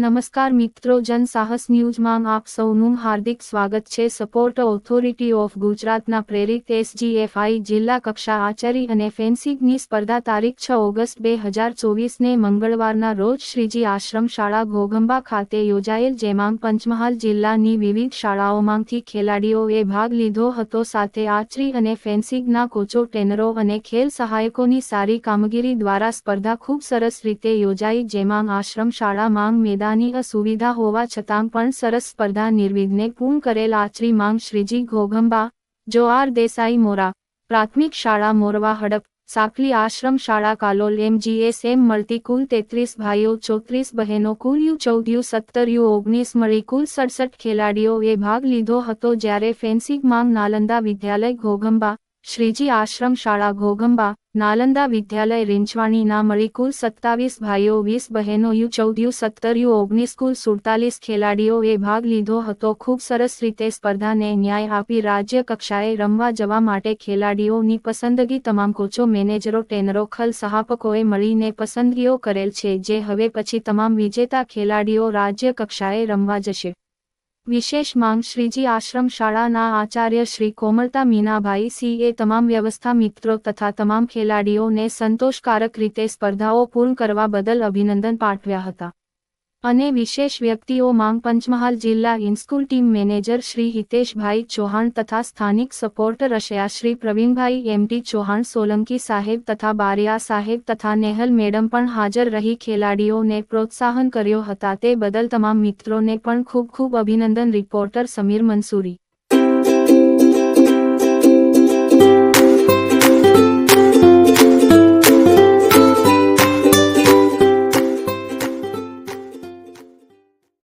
નમસ્કાર મિત્રો, જન સાહસ ન્યૂઝમાં આપ સૌનું હાર્દિક સ્વાગત છે. સપોર્ટ ઓથોરિટી ઓફ ગુજરાતના પ્રેરિત એસજીએફઆઈ જિલ્લા કક્ષા આચારી અને ફેન્સિંગની સ્પર્ધા તારીખ છ ઓગસ્ટ બે હજાર ચોવીસને મંગળવારના રોજ શ્રીજી આશ્રમ શાળા ઘોઘંબા ખાતે યોજાયેલ, જેમાં પંચમહાલ જિલ્લાની વિવિધ શાળાઓમાંથી ખેલાડીઓએ ભાગ લીધો હતો. સાથે આચરી અને ફેન્સિંગના કોચો, ટ્રેનરો અને ખેલ સહાયકોની સારી કામગીરી દ્વારા સ્પર્ધા ખૂબ સરસ રીતે યોજાઈ, જેમાં આશ્રમ શાળામાં મેદાની અસુવિધા હોવા છતાં પણ સરસ સ્પર્ધા નિર્વિઘ્ને પૂર્ણ કરેલ આચરી માંગ શ્રીજી ઘોઘંબા, જોઆર દેસાઈ મોરા, પ્રાથમિક શાળા મોરવા હડપ સાકલી આશ્રમ શાળા કાલોલ એમજીએસ એમ મળતી કુલ તેત્રીસ ભાઈઓ, ચોત્રીસ બહેનો, કુલ યુ ચૌદ યુ સત્તર યુ ઓગણીસ મળી કુલ સડસઠ ખેલાડીઓએ ભાગ લીધો હતો જ્યારે ફેન્સિંગ માંગ નાલંદા વિદ્યાલય ઘોઘંબા શ્રીજી આશ્રમ શાળા ઘોગંબા, નાલંદા વિદ્યાલય રેંચવાણીના મળી કુલ સત્તાવીસ ભાઈઓ, વીસ બહેનો, યુ ચૌદ યુ સત્તર યુ ઓગણીસ કુલ સુડતાલીસ ખેલાડીઓએ ભાગ લીધો હતો. ખૂબ સરસ રીતે સ્પર્ધાને ન્યાય આપી રાજ્ય કક્ષાએ રમવા જવા માટે ખેલાડીઓની પસંદગી તમામ કોચો, મેનેજરો, ટ્રેનરો, ખલ સહાપકોએ મળીને પસંદગીઓ કરેલ છે, જે હવે પછી તમામ વિજેતા ખેલાડીઓ રાજ્ય કક્ષાએ રમવા જશે. વિશેષ માંગ શ્રીજી આશ્રમ શાળાના આચાર્ય શ્રી કોમળતા મીનાભાઈ સીએ તમામ વ્યવસ્થા મિત્રો તથા તમામ ખેલાડીઓને સંતોષકારક રીતે સ્પર્ધાઓ પૂર્ણ કરવા બદલ અભિનંદન પાઠવ્યા હતા. અને વિશેષ વ્યક્તિઓ માંગ પંચમહાલ જિલ્લા in school team manager Shri Hiteshbhai Chauhan તથા સ્થાનિક સપોર્ટર રશિયા શ્રી પ્રવીણભાઈ એમટી ચૌહાણ, સોલંકી સાહેબ તથા બારિયા સાહેબ તથા નેહલ મેડમ પણ હાજર રહી ખેલાડીઓને પ્રોત્સાહન કર્યો હતા. તે બદલ તમામ મિત્રોને પણ ખૂબ ખૂબ અભિનંદન. રિપોર્ટર સમીર મંસૂરી.